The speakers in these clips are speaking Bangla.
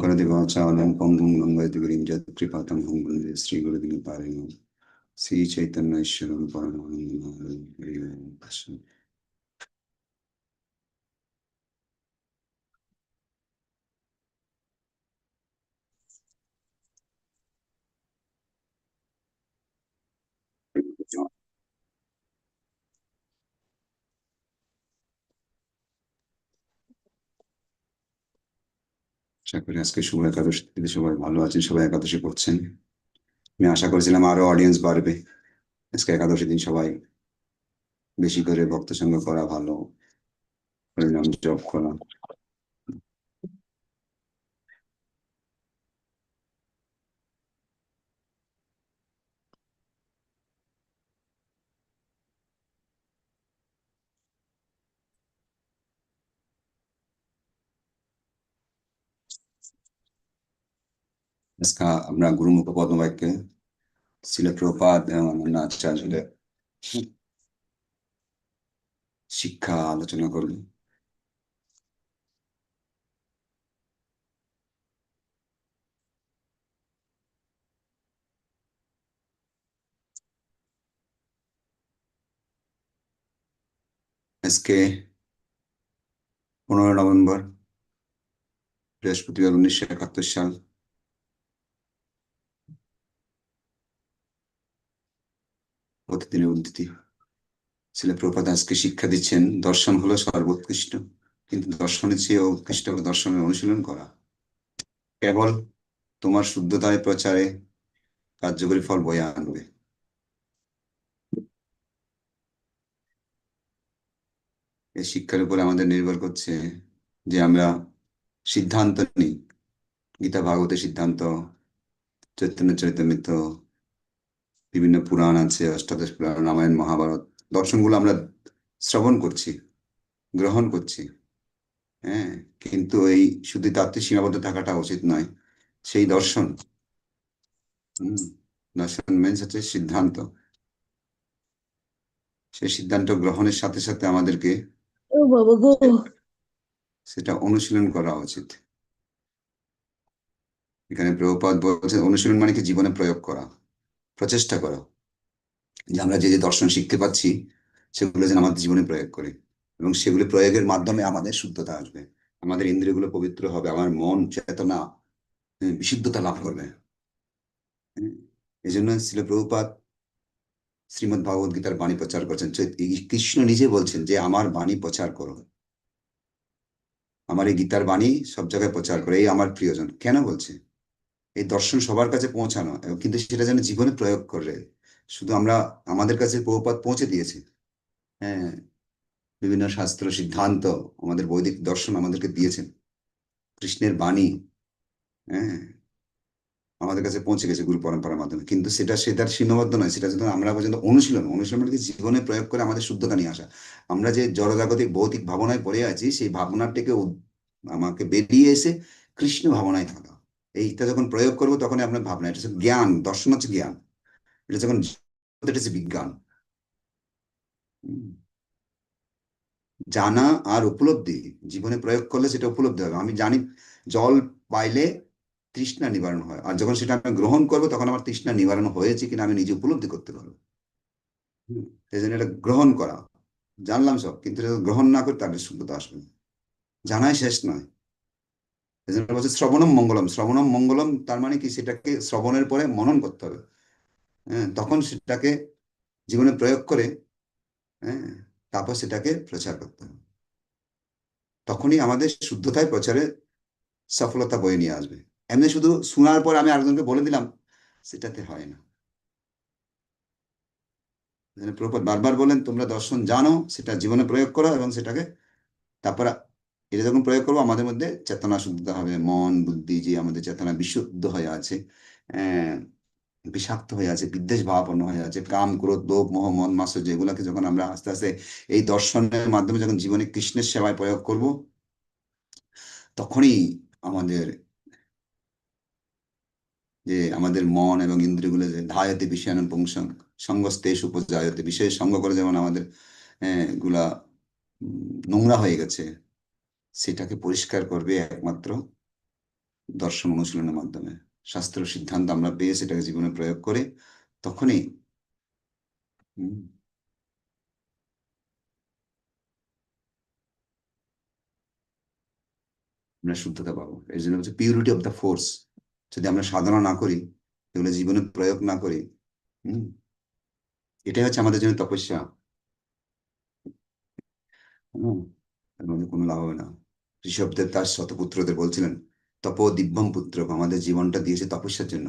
শঙ্করদেব আচার্যং পঙ্গুং লঙ্গয়তি গরিম যৎ কৃপাতং ভঙ্গুন্দে শ্রী গুরুদিন পারেণ শ্রী চৈতন্য ঈশ্বরম পরমানন্দ হরি ওম তৎসৎ। করি আজকে শুভ একাদশী সবাই ভালো আছেন, সবাই একাদশী করছেন। আমি আশা করেছিলাম আরও অডিয়েন্স বাড়বে। আজকে একাদশী দিন সবাই বেশি করে ভক্ত সঙ্গ করা ভালো। হরিনাম জপ করা। আজকে আমরা গুরুমুখ পদ্মবাক্যে ছিল প্রপাত আচার্যদের শিক্ষা আলোচনা করবে আজকে পনেরো নভেম্বর বৃহস্পতিবার উনিশশো একাত্তর সাল প্রতিদিনের উদ্ধৃতি ছেলে প্রপাত আজকে শিক্ষা দিচ্ছেন, দর্শন হলো সর্বোৎকৃষ্ট। কিন্তু দর্শনের চেয়ে উৎকৃষ্ট দর্শনের অনুশীলন করা। কেবল তোমার শুদ্ধতায় প্রচারে কার্যকরী ফল বয়ে আনবে। এই শিক্ষার উপরে আমাদের নির্ভর করছে যে আমরা সিদ্ধান্ত নিই। গীতা ভাগবতের সিদ্ধান্ত, চৈতন্য চৈতন্যিত বিভিন্ন পুরাণ আছে অষ্টাদশ পুরাণ রামায়ণ মহাভারত। দর্শনগুলো আমরা শ্রবণ করছি গ্রহণ করছি। হ্যাঁ কিন্তু এই শুধু তাত্ত্বিক সীমাবদ্ধ থাকাটা উচিত নয় সেই দর্শন। দর্শন মেন্স হচ্ছে সিদ্ধান্ত। সেই সিদ্ধান্ত গ্রহণের সাথে সাথে আমাদেরকে সেটা অনুশীলন করা উচিত। এখানে প্রভুপাদ বলছেন অনুশীলন মানে কি? জীবনে প্রয়োগ করা। প্রচেষ্টা করা। যে আমরা যে যে দর্শন শিখতে পাচ্ছি সেগুলো যেন আমাদের জীবনে প্রয়োগ করি এবং সেগুলি প্রয়োগের মাধ্যমে আমাদের শুদ্ধতা আসবে। আমাদের ইন্দ্রিয়গুলো পবিত্র হবে আমার মন চেতনা হ্যাঁ, বিশুদ্ধতা লাভ করবে। হ্যাঁ, এই জন্য ছিল প্রভুপাত শ্রীমদ ভাগবত গীতার বাণী প্রচার করছেন। কৃষ্ণ নিজে বলছেন যে আমার বাণী প্রচার করো। আমার এই গীতার বাণী সব জায়গায় প্রচার করে। এই আমার প্রিয়জন। কেন বলছে? এই দর্শন সবার কাছে পৌঁছানো কিন্তু সেটা যেন জীবনে প্রয়োগ করে। শুধু আমরা, আমাদের কাছে প্রভুপাত পৌঁছে দিয়েছে। হ্যাঁ বিভিন্ন শাস্ত্র, সিদ্ধান্ত, আমাদের বৈদিক দর্শন আমাদেরকে দিয়েছেন। কৃষ্ণের বাণী হ্যাঁ আমাদের কাছে পৌঁছে গেছে গুরু পরম্পরার মাধ্যমে। কিন্তু সেটা সে তার সীমাবদ্ধ নয়, সেটা যদি আমরা পর্যন্ত অনুশীলন অনুশীলন মানে জীবনে প্রয়োগ করে আমাদের শুদ্ধতা নিয়ে আসা। আমরা যে জড়জাগতিক ভৌতিক ভাবনায় পড়ে আছি, সেই উদ- আমাকে বেরিয়ে এসে কৃষ্ণ ভাবনায় থাকা। এইটা যখন প্রয়োগ করব তখন আপনার ভাবনা, এটা হচ্ছে জ্ঞান, দর্শন হচ্ছে জ্ঞান। এটা যখন এটা হচ্ছে বিজ্ঞান। জানা আর উপলব্ধি, জীবনে প্রয়োগ করলে সেটা উপলব্ধি হবে। আমি জানি জল পাইলে তৃষ্ণা নিবারণ হয়। আর যখন সেটা আমি গ্রহণ করব তখন আমার তৃষ্ণা নিবারণ হয়েছে কিনা আমি নিজে উপলব্ধি করতে পারব। সেই জন্য এটা গ্রহণ করা। জানলাম সব, কিন্তু গ্রহণ না করে তাদের শুদ্ধতা আসবে না। জানাই শেষ নয়। এই বলছে শ্রবণম মঙ্গলম। শ্রবণম মঙ্গলম, তার মানে কি? সেটাকে শ্রবণের পরে মনন করতে হবে। হ্যাঁ তখন সেটাকে জীবনে প্রয়োগ করে হ্যাঁ তারপর সেটাকে প্রচার করতে হবে। তখনই আমাদের শুদ্ধতায় প্রচারে সফলতা বয়ে নিয়ে আসবে। এমনি শুধু শোনার পর আমি আরেকজনকে বলে দিলাম, সেটাতে হয় না। এখানে প্রভুপাদ বারবার বলেন তোমরা দর্শন জানো, সেটা জীবনে প্রয়োগ করো এবং সেটাকে তারপর এটা যখন প্রয়োগ করব, আমাদের মধ্যে চেতনা শুদ্ধতা হবে, মন, বুদ্ধি যে আমাদের চেতনা বিশুদ্ধ হয়ে আছে বিষাক্ত হয়ে আছে বিদ্বেষ ভাবাপন্ন হয়ে আছে, কাম, ক্রোধ, লোভ, মোহ, মন মাসুর যেগুলোকে যখন আমরা আস্তে আস্তে এই দর্শনের মাধ্যমে যখন জীবনে কৃষ্ণের সেবায় প্রয়োগ করব, তখনই আমাদের যে আমাদের মন এবং ইন্দ্রিয়গুলো যে ধায়তে বিষয়ানন পুংসং সঙ্গস্তেশ উপজায়তে বিষয়ের সঙ্গ করে যেমন আমাদেরগুলা নোংরা হয়ে গেছে সেটাকে পরিষ্কার করবে একমাত্র দর্শন অনুশীলনের মাধ্যমে। শাস্ত্র সিদ্ধান্ত আমরা পেয়ে সেটাকে জীবনে প্রয়োগ করে তখনই আমরা শুদ্ধতা পাবো। এর জন্য হচ্ছে পিউরিটি অফ দ্য ফোর্স যদি আমরা সাধনা না করি, এগুলো জীবনে প্রয়োগ না করি, হম। এটাই হচ্ছে আমাদের জন্য তপস্যা। মধ্যে কোনো লাভ হবে না। ঋষভদেব তার শতপুত্রদের বলছিলেন, তপ দিব্যম পুত্র, আমাদের জীবনটা দিয়েছে তপস্যার জন্য।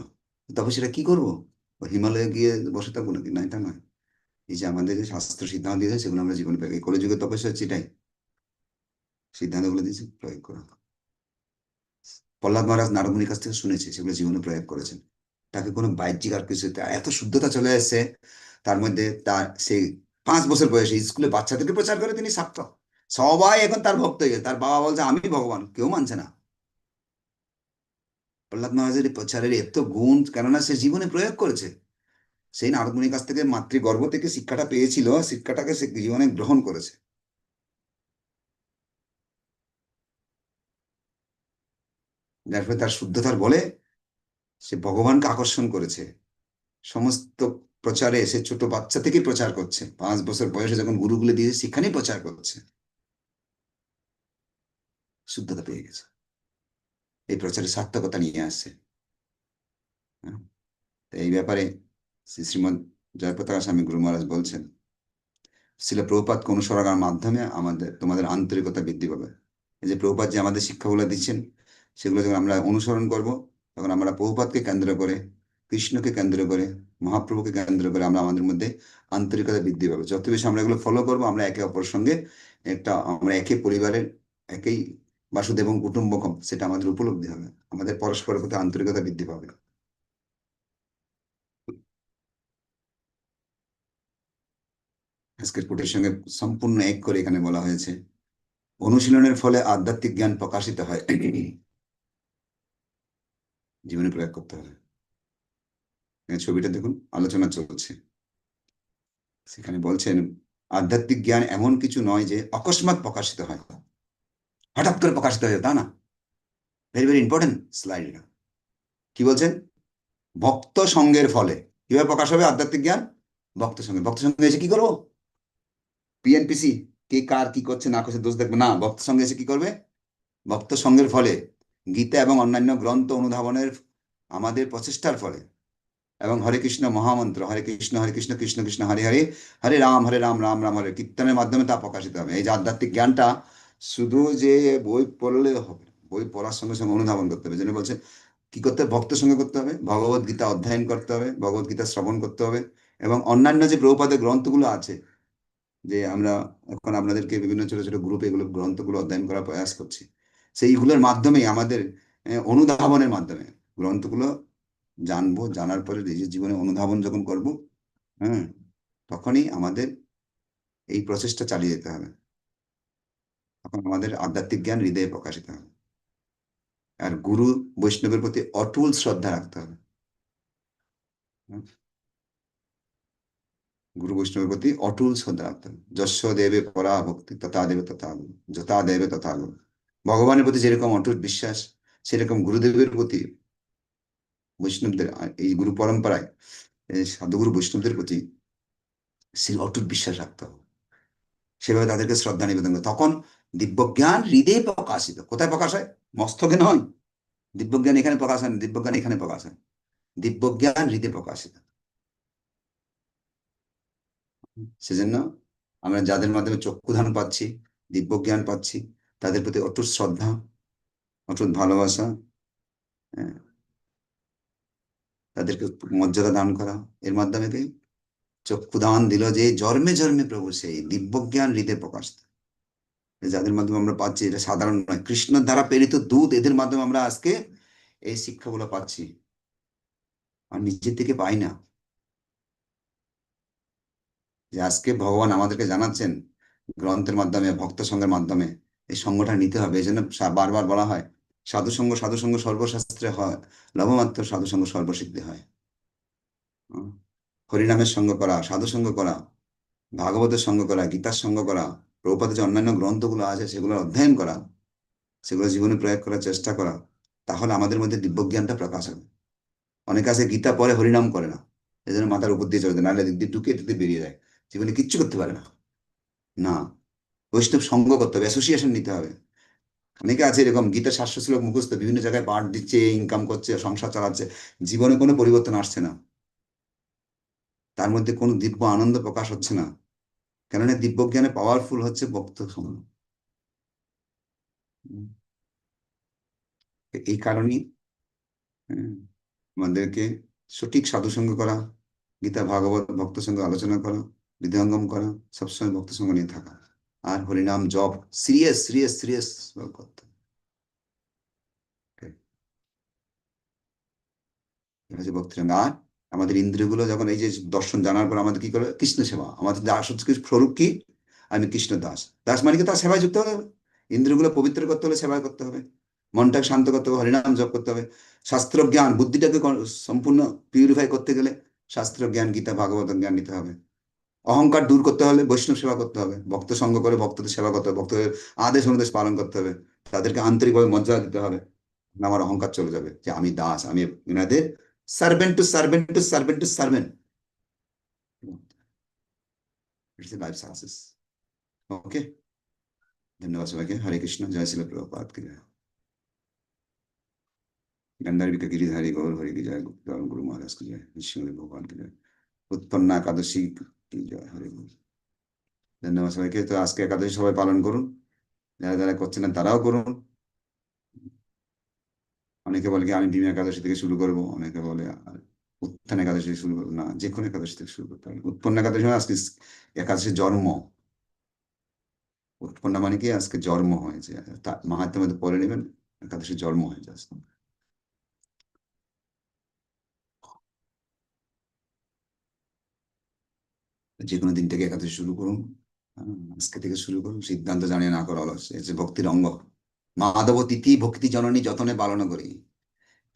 তপস্যাটা কি করব? হিমালয়ে গিয়ে বসে থাকব নাকি? না এটা নয়। এই যে আমাদের যে শাস্ত্র সিদ্ধান্ত দিয়েছে, সেগুলো আমরা জীবনে প্রয়োগ করি কলিযুগের তপস্যা হচ্ছে এটাই। সিদ্ধান্তগুলো দিয়েছে, প্রয়োগ করা প্রহ্লাদ মহারাজ নারদমুনির কাছ থেকে শুনেছে, সেগুলো জীবনে প্রয়োগ করেছেন। তাকে কোনো বাহ্যিক আর কিছু এত শুদ্ধতা চলে এসেছে, তার মধ্যে তার সেই পাঁচ বছর বয়সে স্কুলে বাচ্চাদেরকে প্রচার করে তিনি সার্থক। সবাই এখন তার ভক্ত হয়ে গেছে। তার বাবা বলছে, আমি ভগবান, কেউ মানছে না। প্রহ্লাদ মহারাজের প্রচারের এত গুণ, কেননা সে জীবনে প্রয়োগ করেছে। সেই নারদমুনির কাছ থেকে মাতৃগর্ভ থেকে শিক্ষাটা পেয়েছিল, শিক্ষাটাকে সে জীবনে গ্রহণ করেছে। যার ফলে তার শুদ্ধতার বলে সে ভগবানকে আকর্ষণ করেছে। সমস্ত প্রচারে সে ছোট বাচ্চা থেকে প্রচার করছে। পাঁচ বছর বয়সে যখন গুরুগুলো দিয়ে সেখানেই প্রচার করছে। শুদ্ধতা পেয়ে গেছে। এই প্রচারে সার্থকতা নিয়ে আসছে। হ্যাঁ? এই ব্যাপারে শ্রী শ্রীমদ জয়প্রতাপ স্বামী গুরু মহারাজ বলছেন, শিল প্রভুপাতকে অনুসরণের মাধ্যমে আমাদের, তোমাদের আন্তরিকতা বৃদ্ধি পাবে। এই যে প্রভুপাত যে আমাদের শিক্ষাগুলো দিচ্ছেন, সেগুলো যখন আমরা অনুসরণ করব, তখন আমরা প্রভুপাতকে কেন্দ্র করে, কৃষ্ণকে কেন্দ্র করে, মহাপ্রভুকে কেন্দ্র করে আমরা আমাদের মধ্যে আন্তরিকতা বৃদ্ধি পাবে। যত বেশি আমরা এগুলো ফলো করব, আমরা একে অপরের সঙ্গে একটা, আমরা একে পরিবারের, একই বাসুদেব এবং কুটুম্বকম, সেটা আমাদের উপলব্ধি হবে। আমাদের পরস্পরের প্রতি আন্তরিকতা বৃদ্ধি পাবে। আজকের কোটের সঙ্গে সম্পূর্ণ এক করে এখানে বলা হয়েছে, অনুশীলনের ফলে আধ্যাত্মিক জ্ঞান প্রকাশিত হয়। জীবনে প্রয়োগ করতে হবে। ছবিটা দেখুন, আলোচনা চলছে। সেখানে বলছেন, আধ্যাত্মিক জ্ঞান এমন কিছু নয় যে অকস্মাৎ প্রকাশিত হয়। হঠাৎ করে প্রকাশিত হয় তা না? ভেরি ভেরি ইম্পর্টেন্ট স্লাইড এটা। কি বলছেন? ভক্ত সঙ্গের ফলে। কীভাবে প্রকাশ হবে? আধ্যাত্মিক জ্ঞান? ভক্ত সঙ্গে। ভক্ত সঙ্গে এসে কি করব? পিএনপিসি কে কার কি করছে, না করছে, দোষ দেখবে। না, ভক্ত সঙ্গে এসে কি করবে? ভক্ত সঙ্গের ফলে। গীতা এবং অন্যান্য গ্রন্থ অনুধাবনের আমাদের প্রচেষ্টার ফলে। এবং হরে কৃষ্ণ মহামন্ত্র, হরে কৃষ্ণ হরে কৃষ্ণ কৃষ্ণ কৃষ্ণ, হরে হরে হরে রাম হরে রাম রাম রাম, হরে কীর্তনের মাধ্যমে তা প্রকাশিত হবে। এই যে আধ্যাত্মিক জ্ঞানটা শুধু যে বই পড়লে হবে, বই পড়ার সঙ্গে সঙ্গে অনুধাবন করতে হবে। যেন বলছে, কি করতে হবে? ভক্তের সঙ্গে করতে হবে, ভগবত গীতা অধ্যয়ন করতে হবে, ভগবত গীতা শ্রবণ করতে হবে এবং অন্যান্য যে প্রভুপাদের গ্রন্থগুলো আছে, যে আমরা এখন আপনাদেরকে বিভিন্ন ছোট ছোট গ্রুপে এগুলো গ্রন্থগুলো অধ্যয়ন করার প্রয়াস করছি, সেইগুলোর মাধ্যমেই আমাদের অনুধাবনের মাধ্যমে গ্রন্থগুলো জানব, জানার পরে নিজের জীবনে অনুধাবন যখন করব হ্যাঁ তখনই আমাদের এই প্রসেসটা চালিয়ে যেতে হবে। তখন আমাদের আধ্যাত্মিক জ্ঞান হৃদয়ে প্রকাশিত হবে। আর গুরু বৈষ্ণবের প্রতি অটুল শ্রদ্ধা রাখতে হবে। গুরু বৈষ্ণবের প্রতি অটুল শ্রদ্ধা রাখতে হবে। যশ দেবে পরা ভক্তি তথা দেবে তথা যথা দেবে তথা ভগবানের প্রতি যেরকম অটুট বিশ্বাস, সেরকম গুরুদেবের প্রতি বৈষ্ণবদের, এই গুরু পরম্পরায় সাধুগুরু বৈষ্ণবদের প্রতি সেই অটুট বিশ্বাস রাখতে হবে। সেভাবে তাদেরকে শ্রদ্ধা নিবেদন করে তখন দিব্যজ্ঞান হৃদয়ে প্রকাশিত। কোথায় প্রকাশ হয়? মস্তকে নয়। দিব্যজ্ঞান এখানে প্রকাশ হয় দিব্যজ্ঞান এখানে প্রকাশ হয়। দিব্যজ্ঞান হৃদয়ে প্রকাশিত। সেজন্য আমরা যাদের মাধ্যমে চক্ষুধান পাচ্ছি, দিব্যজ্ঞান পাচ্ছি, তাদের প্রতি অটুট শ্রদ্ধা, অটুট ভালোবাসা হ্যাঁ। তাদেরকে মর্যাদা দান করা। এর মাধ্যমে চক্ষুদান দিল যে জন্মে জন্মে প্রভু সেই দিব্যজ্ঞান হৃদয় প্রকাশ যাদের মাধ্যমে আমরা পাচ্ছি, এটা সাধারণ নয়। কৃষ্ণের দ্বারা প্রেরিত দূত এদের মাধ্যমে আমরা আজকে এই শিক্ষাগুলো পাচ্ছি। আর নিজের থেকে পাই না। যে আজকে ভগবান আমাদেরকে জানাচ্ছেন গ্রন্থের মাধ্যমে, ভক্ত সঙ্গের মাধ্যমে এই সঙ্গটা নিতে হবে। এই জন্য বারবার বলা হয়, সাধুসঙ্গ সাধুসঙ্গ সর্বশাস্ত্রে হয়, লবমাত্র সাধুসঙ্গ সর্বসিদ্ধি হয়। হরিনামের সঙ্গ করা, সাধুসঙ্গ করা, ভাগবতের সঙ্গ করা, গীতার সঙ্গ করা প্রভুপাতের যে অন্যান্য গ্রন্থগুলো আছে সেগুলো অধ্যয়ন করা, সেগুলো জীবনে প্রয়োগ করার চেষ্টা করা, তাহলে আমাদের মধ্যে দিব্যজ্ঞানটা প্রকাশ হবে। অনেকে আছে গীতা পরে হরিনাম করে না এই জন্য মাথার উপর দিয়ে চলে যায়, নাহলে দিক দিয়ে ঢুকে ঢুকে বেরিয়ে যায়, জীবনে কিচ্ছু করতে পারে না। না, বৈষ্ণব সঙ্গ করতে হবে অ্যাসোসিয়েশন নিতে হবে। অনেকে আছে এরকম গীতা শাস্ত্র মুখস্থ, বিভিন্ন জায়গায় পাঠ দিচ্ছে ইনকাম করছে, সংসার চালাচ্ছে, জীবনে কোনো পরিবর্তন আসছে না। তার মধ্যে কোনো দিব্য আনন্দ প্রকাশ হচ্ছে না। কেননা দিব্যজ্ঞানে পাওয়ারফুল হচ্ছে ভক্ত সঙ্গ এই কারণেই আমাদেরকে সঠিক সাধুসঙ্গ করা, গীতা, ভাগবত ভক্ত সঙ্গে আলোচনা করা, হৃদয়ঙ্গম করা, সবসময় ভক্ত সঙ্গ নিয়ে থাকা আর হরিনাম জপ সিরিয়াস সিরিয়াস সিরিয়াস করতে হবে। Okay. এটা হচ্ছে ভক্তি আর আমাদের ইন্দ্রিয়গুলো যখন এই যে দর্শন জানার পর আমাদের কি করে? কৃষ্ণ সেবা। আমাদের দাস হচ্ছে স্বরূপ কি? আমি কৃষ্ণ দাস। দাস মানে কি? তার সেবায় যুক্ত হবে। ইন্দ্রিয়গুলো পবিত্র করতে হলে সেবা করতে হবে। মনটাকে শান্ত করতে হবে, হরিনাম জপ করতে হবে। শাস্ত্র জ্ঞান, বুদ্ধিটাকে সম্পূর্ণ পিউরিফাই করতে গেলে শাস্ত্র জ্ঞান, গীতা, ভাগবত জ্ঞান নিতে হবে। অহংকার দূর করতে হলে বৈষ্ণব সেবা করতে হবে। ভক্ত সঙ্গ করে ভক্তদের সেবা করতে হবে। ভক্তদের আদেশ অনুদেশ পালন করতে হবে। তাদেরকে আন্তরিকভাবে মর্যাদা দিতে হবে। আমার অহংকার চলে যাবে যে আমি দাস, আমি এনাদের servant to servant to servant to servant it's life success okay ধন্যবাদ সবাইকে হরে কৃষ্ণ জয় শিল প্রভুপাত কি জয় गंधारी का गिरिधारी गौर हरि की जय गुप्ता गुरु महाराज की जय विष्णु भगवान की जय উৎপন্ন একাদশী কি জয় হরে বল ধন্যবাদ সবাইকে তো আজকে একাদশী সবাই পালন করুন যারা যারা করছেন না তারাও করুন অনেকে বলে কি, আমি ভীম একাদশী থেকে শুরু করব? অনেকে বলে উত্থান একাদশী থেকে শুরু করব? না, যে কোনো একাদশী থেকে শুরু করতে হবে। উৎপন্ন একাদশী মানে আজকে একাদশী জন্ম। উৎপন্ন মানে কি, আজকে জন্ম হয়েছে মাহাত্মের মধ্যে পড়ে নেবেন, একাদশী জন্ম হয়েছে আজকে যে কোনো দিন থেকে একাদশী শুরু করুন আজকে থেকে শুরু করুন, সিদ্ধান্ত জানিয়ে না করা যে ভক্তির অঙ্গ। মাধব তিথি ভক্তি জননী যতনে পালন করি।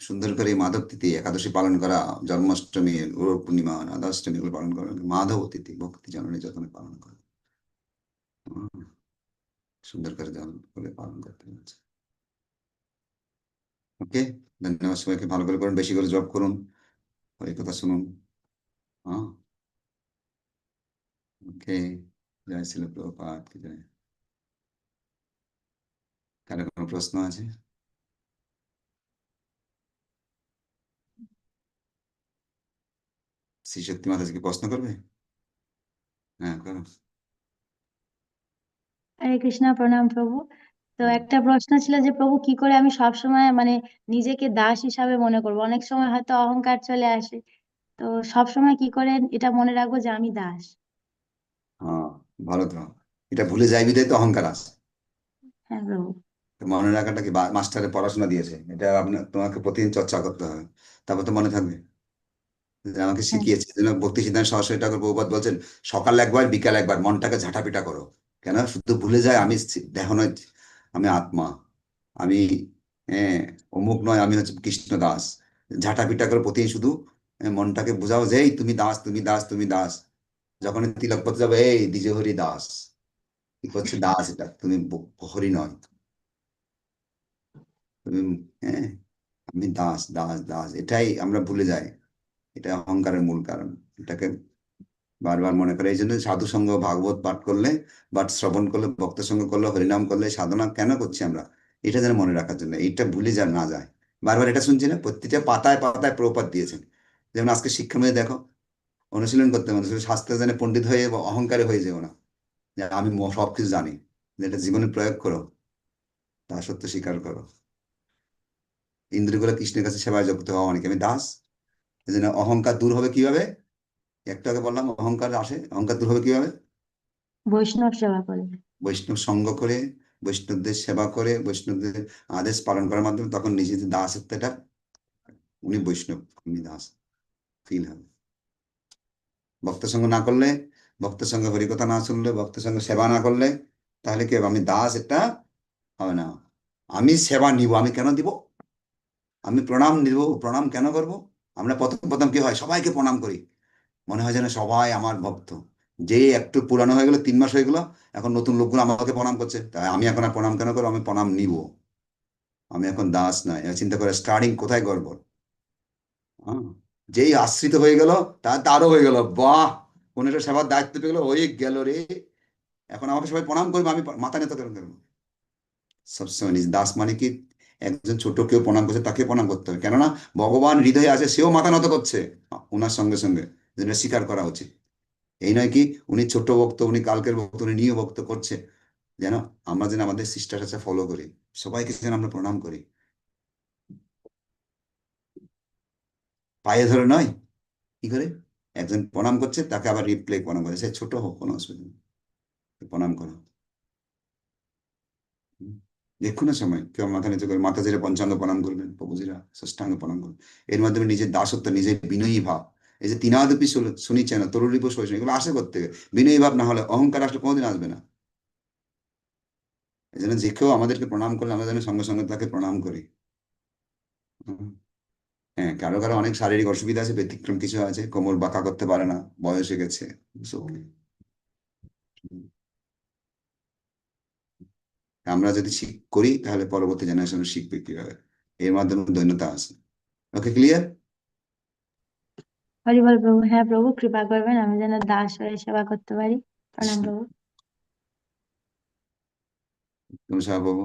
সুন্দর করে মাধব তিথি একাদশী পালন করা, জন্মাষ্টমী গুরু পূর্ণিমা রাধাষ্টমী এগুলো পালন করা মাধব তিথি ভক্তি জননী যতনে পালন করা। সুন্দর করে করে পালন করতে হচ্ছে। ওকে, ধন্যবাদ সবাইকে, ভালো করে করুন বেশি করে জব করুন এই কথা শুনুন। হ্যাঁ ওকে, জয় শিল প্রভুপাত জয়। কারও কোনো প্রশ্ন আছে? শ্রী শক্তি মাতাজি কি প্রশ্ন করবে? হ্যাঁ করো। হরে কৃষ্ণা প্রণাম প্রভু। তো একটা প্রশ্ন ছিল যে প্রভু কি করে আমি সব সময় মানে নিজেকে দাস হিসাবে মনে করব? অনেক সময় হয়তো অহংকার চলে আসে। তো সব সময় কি করে এটা মনে রাখব যে আমি দাস। হ্যাঁ ভালো তো। এটা ভুলে যাই বিধায় তো অহংকার আসে হ্যাঁ প্রভু। মনে রাখাটা কি মাস্টারে পড়াশোনা দিয়েছে? এটা আপনার তোমাকে প্রতিদিন চর্চা করতে হবে। তারপর তো মনে থাকবে। আমাকে হ্যাঁ। শিখিয়েছে। ভক্তি সিদ্ধান্ত সরস্বতী ঠাকুর প্রভুপাদ বলছেন সকাল একবার বিকাল একবার মনটাকে ঝাঁটাপিটা করো। কেন? শুধু ভুলে যায় আমি দেহ নয় আমি আত্মা। আমি হ্যাঁ অমুক নয় আমি হচ্ছে কৃষ্ণ দাস। ঝাঁটাপিটা করে প্রতিদিন শুধু হ্যাঁ, মনটাকে বোঝাও যে এই তুমি দাস তুমি দাস তুমি দাস। যখন তিলক পড়তে যাবে এই দ্বিজ হরি দাস। কি করছে? দাস এটা। তুমি হরি নয়। হ্যাঁ আমি দাস দাস দাস, এটাই আমরা ভুলে যাই। এটা অহংকারের মূল কারণ। এটাকে বারবার মনে করে, এই জন্য সাধু সঙ্গ, ভাগবত পাঠ করলে বা শ্রবণ করলে, ভক্ত সঙ্গ করলে, হরিনাম করলে, সাধনা কেন করছি আমরা? এটা যেন মনে রাখার জন্য, এইটা ভুলে যা, না যায়। বারবার এটা শুনছি না প্রত্যেকটা পাতায় পাতায় প্রপাত দিয়েছেন। যেমন আজকে শিক্ষা মধ্যে দেখো, অনুশীলন করতে হবে শাস্ত্র জানে পণ্ডিত হয়ে বা অহংকারে হয়ে যেও না। আমি সবকিছু জানি যেটা জীবনে প্রয়োগ করো, তা সত্য স্বীকার করো। ইন্দ্রগুলো কৃষ্ণের কাছে সেবায় যুক্ত হওয়া অনেকে। আমি দাস এই জন্য অহংকার দূর হবে কীভাবে? একটু আগে বললাম অহংকার আসে অহংকার দূর হবে কীভাবে? বৈষ্ণব সেবা করে। বৈষ্ণব সঙ্গ করে বৈষ্ণবদের সেবা করে বৈষ্ণবদের আদেশ পালন করার মাধ্যমে তখন নিজেদের দাসত্বটা উনি বৈষ্ণব উনি দাস ফিল হবে। ভক্ত সঙ্গ না করলে ভক্ত সঙ্গে হরিকথা না শুনলে ভক্ত সঙ্গে সেবা না করলে তাহলে কি? আমি দাস এটা হবে না। আমি সেবা নিব আমি কেন দিব? আমি প্রণাম নিব, প্রণাম কেন করব? আমরা প্রথম প্রথম কি হয়? সবাইকে প্রণাম করি। মনে হয় যেন সবাই আমার ভক্ত। যে একটু পুরানো হয়ে গেলো, তিন মাস হয়ে গেলো, এখন নতুন লোকগুলো আমাকে প্রণাম করছে। তাই আমি এখন আর প্রণাম কেন করব? আমি প্রণাম নিব। আমি এখন দাস নয়। চিন্তা করে, স্টার্টিং কোথায় করব হ্যাঁ যেই আশ্রিত হয়ে গেল, তা তারও হয়ে গেল। বাহ! কোন একটা সেবার দায়িত্ব পেয়ে গেলো, হয়ে গেল রে। এখন আমাকে সবাই প্রণাম করবে, আমি মাথা নেতা কেন করব? সবসময় নিজ দাস মানে কি? একজন ছোট কেউ প্রণাম করছে, তাকে প্রণাম করতে হবে। কেননা ভগবান হৃদয়ে আছে, সেও মাথা নত করছে। ওনার সঙ্গে সঙ্গে যেটা স্বীকার করা উচিত। এই নয় কি, উনি ছোট ভক্ত, উনি কালকের ভক্ত, উনি নিয় ভক্ত করছে। যেন আমরা যেন আমাদের শিষ্টাচার ফলো করি। সবাইকে যেন আমরা প্রণাম করি। পায়ে ধরে নয়, কি করে? একজন প্রণাম করছে, তাকে আবার রিপ্লে প্রণাম করে সে ছোট হোক, কোনো অসুবিধা নেই। প্রণাম করো। দেখুন সময়, কেউ মাথা নিচু করে, মাথা ছেড়ে পঞ্চাঙ্গ প্রণাম করবেন, প্রভুজিরা ষষ্ঠাঙ্গ প্রণাম করবেন এর মাধ্যমে নিজের দাসত্ব, নিজের বিনয়ী ভাব, এই যে তিনাদপি শুনিচ্ছে না তরুরিপ শোষ এগুলো আসে করতে বিনয়ী ভাব না হলে অহংকার আসলে কোনোদিন আসবে না এই জন্য যে কেউ আমাদেরকে প্রণাম করলে আমরা যেন সঙ্গে সঙ্গে তাকে প্রণাম করি। হ্যাঁ কারও কারও অনেক শারীরিক অসুবিধা আছে, ব্যতিক্রম কিছু আছে, কোমর বাঁকা করতে পারে না, বয়স গেছে। আমরা যদি শিখ করি তাহলে পরবর্তী জেনারেশন শিখবে কীভাবে? এর মাধ্যমে দৈন্যতা আসে ওকে ক্লিয়ার হরিবল প্রভু। হ্যাঁ প্রভু কৃপা করবেন। আমি যেন দাস হয়ে সেবা করতে পারি। প্রণাম প্রভু। নমস্কার বাবু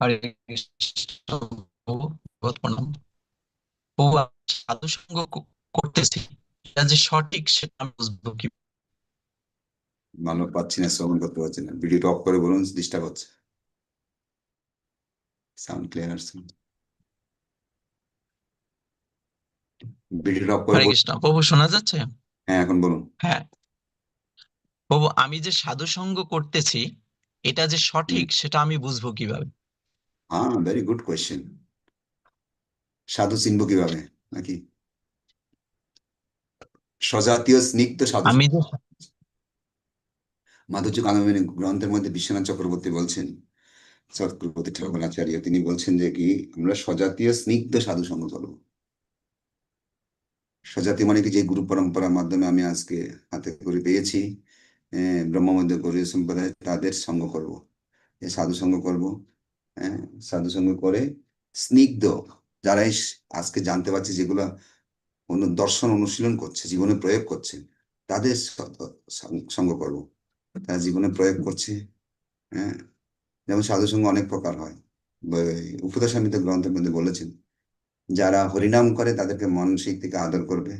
হরে কৃষ্ণ প্রভু প্রণাম। প্রভু সাধু সঙ্গ করতেছি। এটা যে সঠিক সেটা আমি বুঝব কি ভালো পাচ্ছি না শ্রবণ করতে পারছি না। ভিডিওটা অফ করে বলুন ডিস্টার্ব হচ্ছে। সাউন্ড ক্লিয়ার আসছে না। ভিডিওটা অফ করে হরে কৃষ্ণ প্রভু শোনা যাচ্ছে? হ্যাঁ এখন বলুন। হ্যাঁ। প্রভু আমি যে সাধু সঙ্গ করতেছি এটা যে সঠিক সেটা আমি বুঝব কীভাবে? হ্যাঁ ভেরি গুড কোয়েশ্চেন সাধু চিনব কীভাবে নাকি? স্বজাতীয় স্নিগ্ধ সাধু আমি যে মাধুর্য কালামিনী গ্রন্থের মধ্যে বিশ্বনাথ চক্রবর্তী বলছেন চক্রবর্তী ঠাকুর আচার্য তিনি বলছেন যে কি, আমরা স্বজাতীয় স্নিগ্ধ সাধু সঙ্গ করব। স্বজাতি মানে কি, যে গুরু পরম্পরার মাধ্যমে আমি আজকে হাতে করে পেয়েছি ব্রহ্মমধ্য গৌরী সম্প্রদায়, তাদের সঙ্গ করব। সাধু সঙ্গ করব। হ্যাঁ সাধু সঙ্গ করে স্নিগ্ধ, যারা আজকে জানতে পারছি যেগুলো অন্য দর্শন, অনুশীলন করছে, জীবনে প্রয়োগ করছে, তাদের সঙ্গ করব। তারা জীবনে প্রয়োগ করছে হ্যাঁ? যেমন সাধু সঙ্গ অনেক প্রকার হয়। উপদেশামিত গ্রন্থের মধ্যে বলেছেন, যারা হরিনাম করে তাদেরকে মানসিক থেকে আদর করবে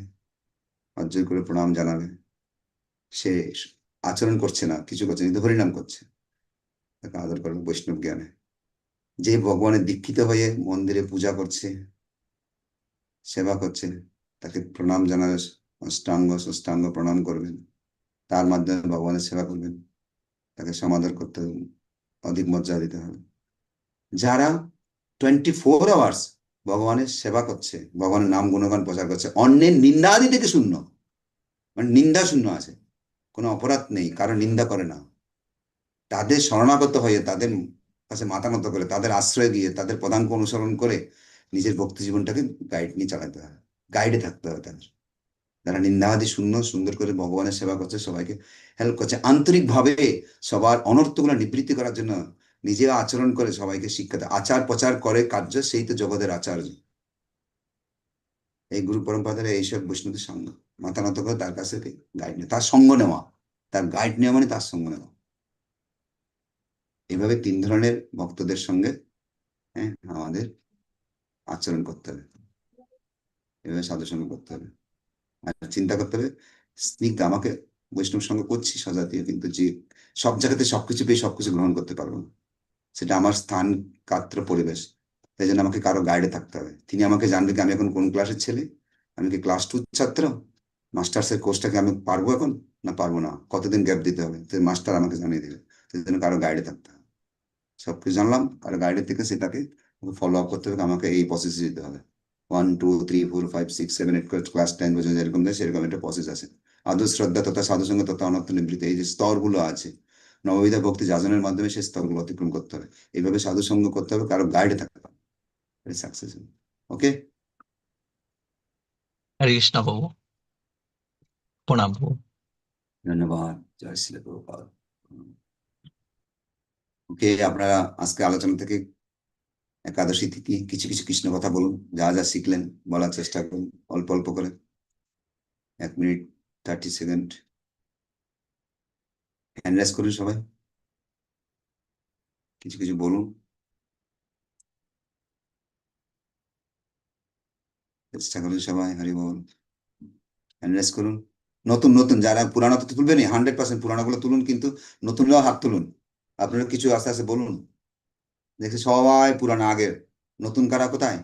অর্জন করে প্রণাম জানাবে। সে আচরণ করছে না, কিছু করছে কিন্তু হরিনাম করছে। তাকে আদর করবে বৈষ্ণব জ্ঞানে। যে ভগবানের দীক্ষিত হয়ে মন্দিরে পূজা করছে, সেবা করছে, তাকে প্রণাম জানাবে, অষ্টাঙ্গ ষষ্ঠাঙ্গ প্রণাম করবেন। তার মাধ্যমে ভগবানের সেবা করবেন। তাকে সমাদর করতে হবে, অধিক মর্যাদা দিতে হবে। যারা টোয়েন্টি ফোর আওয়ার্স ভগবানের সেবা করছে, ভগবানের নাম গুণগান প্রচার করছে, অন্যের নিন্দাদি থেকে শূন্য। মানে নিন্দা শূন্য আছে। কোনো অপরাধ নেই, কারও নিন্দা করে না। তাদের শরণাগত হয়ে, তাদের কাছে মাথা নত করে, তাদের আশ্রয় দিয়ে, তাদের পদাঙ্ক অনুসরণ করে নিজের ভক্তি জীবনটাকে গাইড নিয়ে চালাতে হবে। গাইডে থাকতে হবে তাদের। যারা নিন্দাবাদী শূন্য, সুন্দর করে ভগবানের সেবা করছে, সবাইকে হেল্প করছে। আন্তরিকভাবে সবার অনর্থগুলো নিবৃত্তি করার জন্য নিজে আচরণ করে সবাইকে শিক্ষা দেয়। আচার প্রচার করে কার্য, সেই তো জগতের আচার্য এই গুরু পরম্পরাদের এইসব বৈষ্ণবের সঙ্গ। মাথা নত করে তার কাছে গাইড নেওয়া তার সঙ্গ নেওয়া। তার গাইড নেওয়া মানে তার সঙ্গ নেওয়া। এভাবে তিন ধরনের ভক্তদের সঙ্গে হ্যাঁ আমাদের আচরণ করতে হবে। এভাবে সাধু সঙ্গ করতে হবে। আর চিন্তা করতে হবে। স্নিগ্ধ, আমাকে বৈষ্ণব সঙ্গ করছি সজাতীয় কিন্তু যে সব জায়গাতে সবকিছু পেয়ে সবকিছু গ্রহণ করতে পারব না। সেটা আমার স্থান কাত্র পরিবেশ। তাই জন্য আমাকে কারও গাইডে থাকতে হবে। তিনি আমাকে জানবে কি আমি এখন কোন ক্লাসের ছেলে? আমি কি ক্লাস টু ছাত্র? মাস্টার্সের কোর্সটাকে আমি পারব এখন? না, পারব না। কতদিন গ্যাপ দিতে হবে? তো মাস্টার আমাকে জানিয়ে দেবে। সেই জন্য কারও গাইডে থাকতে হবে। সবকিছু জানলাম। কারও গাইডের থেকে সেটাকে ফলো আপ করতে হবে। আমাকে এই প্রসেসে যেতে হবে। One two three four five six seven eight class ten পর্যন্ত যেরকম দেয় সেরকম একটা প্রসেস আছে। আদর শ্রদ্ধা তথা সাধুসঙ্গ তথা অনর্থ নিবৃত্তি এই যে স্তরগুলো আছে নববিধা ভক্তি যাজনের মাধ্যমে সেই স্তরগুলো অতিক্রম করতে হবে। এইভাবে সাধুসঙ্গ করতে হবে কারও গাইডে থাকতে হবে। সাকসেস ওকে হরে কৃষ্ণ প্রভু প্রণাম ধন্যবাদ জয় শ্রী ওকে আপনারা আজকে আলোচনা থেকে একাদশী থেকে কিছু কিছু কৃষ্ণ কথা বলুন, যা যা শিখলেন বলার চেষ্টা করুন, অল্প অল্প করে। এক minute thirty second hand raise করুন সবাই। কিছু কিছু বলুন। চেষ্টা করুন সবাই, হরি বল। হ্যান্ড রেস করুন। নতুন নতুন, যারা পুরানো তো তুলবেনই হান্ড্রেড পার্সেন্ট পুরানোগুলো তুলুন, কিন্তু নতুনরাও হাত তুলুন। আপনারা কিছু আস্তে আস্তে বলুন। দেখি সবাই পুরানো আগের। নতুন কারা কোথায়?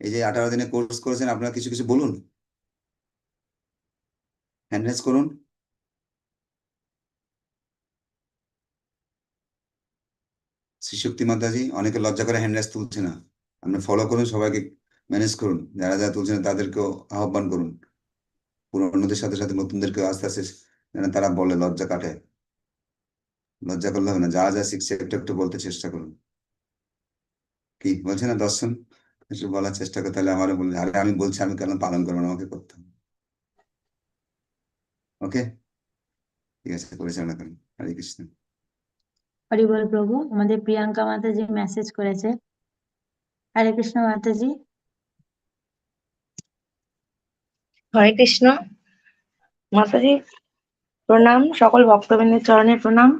এই যে আঠারো দিনে কোর্স করেছেন, আপনারা কিছু কিছু বলুন। হ্যান্ড রেস করুন। শ্রীশক্তি মাতাজি, অনেকে লজ্জা করে হ্যান্ড রেস তুলছে না। আপনি ফলো করুন, সবাইকে ম্যানেজ করুন। যারা যারা তুলছেন, তাদেরকেও আহ্বান করুন। পুরোনোদের সাথে সাথে নতুনদেরকে আস্তে আস্তে, যেন তারা বলে, লজ্জা কাটে। লজ্জা করলে হবে না। যা যা শিখছে একটু একটু বলতে চেষ্টা করুন। কি বলছে না দর্শন? একটু বলার চেষ্টা করে তাহলে আমারও বললে আরে আমি বলছি আমি কেন পালন করব না? আমাকে করতে হবে। ওকে? ঠিক আছে পরিচালনা করুন। হরে কৃষ্ণ। হরি বল প্রভু আমাদের প্রিয়াঙ্কা মাতাজি মেসেজ করেছে। হরে কৃষ্ণ মাতাজি। হরে কৃষ্ণ। মাতাজি প্রণাম। সকল ভক্তবৃন্দের চরণে প্রণাম।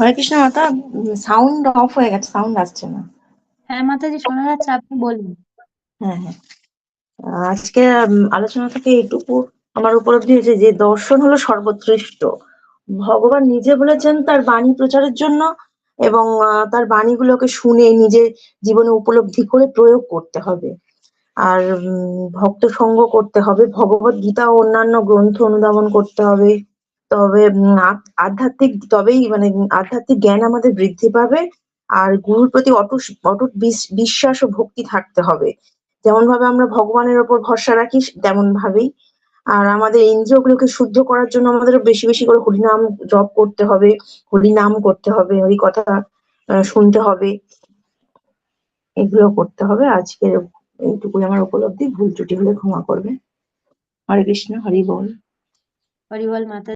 হরে কৃষ্ণ মাতা সাউন্ড অফ হয়ে গেছে সাউন্ড আসছে না। হ্যাঁ মাতাজি শোনা যাচ্ছে আপনি বলুন। হ্যাঁ হ্যাঁ। আজকে আলোচনা থেকে এটুকু আমার উপলব্ধি হয়েছে যে দর্শন হলো সর্বশ্রেষ্ঠ। ভগবান নিজে বলেছেন তার বাণী প্রচারের জন্য এবং তার বাণীগুলোকে শুনে নিজের জীবনে উপলব্ধি করে প্রয়োগ করতে হবে। আর ভক্ত সঙ্গ করতে হবে ভগবত গীতা ও অন্যান্য গ্রন্থ অনুধাবন করতে হবে। তবে আধ্যাত্মিক, তবেই মানে আধ্যাত্মিক জ্ঞান আমাদের বৃদ্ধি পাবে আর গুরুর প্রতি অটুট অটুট বিশ- বিশ্বাস ও ভক্তি থাকতে হবে। যেমন ভাবে আমরা ভগবানের ওপর ভরসা রাখি তেমন ভাবেই আর আমাদের ইন্দ্রিয়গুলোকে শুদ্ধ করার জন্য আমাদের বেশি বেশি করে হরিনাম জপ করতে হবে, হরিনাম করতে হবে হরি কথা শুনতে হবে। এগুলো করতে হবে। আজকের এইটুকুই আমার উপলব্ধি। ভুল ত্রুটি হলে ক্ষমা করবে হরে কৃষ্ণ, হরি বল। হরি বল, মাতা